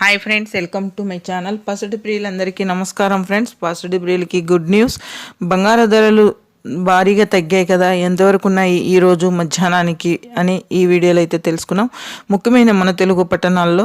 Hi friends welcome to my channel పసిడి ప్రియులందరికీ నమస్కారం ఫ్రెండ్స్ పసుడి ప్రియులకి గుడ్ న్యూస్ బంగారు ధరలు భారీగా తగ్గాయి కదా ఎంతవరకు ఉన్నాయి ఈరోజు మధ్యాహ్నానికి అని ఈ వీడియోలో అయితే తెలుసుకున్నాం. ముఖ్యమైన మన తెలుగు పట్టణాల్లో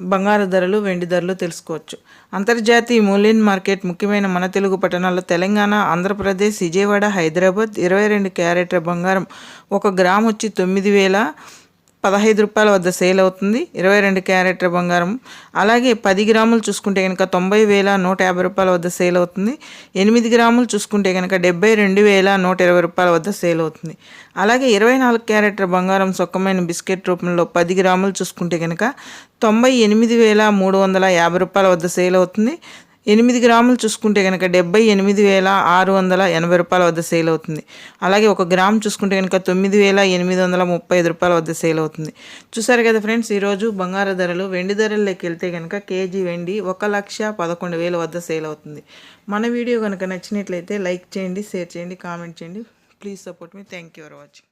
బంగారు ధరలు వెండి ధరలు తెలుసుకోవచ్చు. అంతర్జాతీయ మూలిన్ మార్కెట్ ముఖ్యమైన మన తెలుగు పట్టణాల్లో తెలంగాణ ఆంధ్రప్రదేశ్ విజయవాడ హైదరాబాద్ ఇరవై రెండు క్యారెట్ల బంగారం. ఒక గ్రామ్ వచ్చి తొమ్మిది వేల పదహైదు రూపాయల వద్ద సేల్ అవుతుంది. ఇరవై రెండు క్యారెట్ల బంగారం. అలాగే పది గ్రాములు చూసుకుంటే కనుక తొంభై వేల నూట యాభై రూపాయల వద్ద సేల్ అవుతుంది. ఎనిమిది గ్రాములు చూసుకుంటే కనుక డెబ్బై రెండు వేల నూట ఇరవై రూపాయల వద్ద సేల్ అవుతుంది. అలాగే ఇరవై నాలుగు క్యారెట్ల బంగారం సొక్కమైన బిస్కెట్ రూపంలో పది గ్రాములు చూసుకుంటే కనుక తొంభై ఎనిమిది వేల మూడు వందల యాభై రూపాయల వద్ద సేల్ అవుతుంది. ఎనిమిది గ్రాములు చూసుకుంటే కనుక డెబ్బై ఎనిమిది వేల ఆరు వందల ఎనభై రూపాయల వద్ద సేల్ అవుతుంది. అలాగే ఒక గ్రామ్ చూసుకుంటే కనుక తొమ్మిది వేల ఎనిమిది వందల ముప్పై ఐదు రూపాయల వద్ద సేల్ అవుతుంది. చూసారు కదా ఫ్రెండ్స్ ఈరోజు బంగారు ధరలు వెండి ధరల్లోకి వెళ్తే కనుక కేజీ వెండి ఒక లక్ష పదకొండు వేల వద్ద సేల్ అవుతుంది. మన వీడియో కనుక నచ్చినట్లయితే లైక్ చేయండి షేర్ చేయండి కామెంట్ చేయండి. ప్లీజ్ సపోర్ట్ మీ థ్యాంక్ యూ ఫర్ వాచింగ్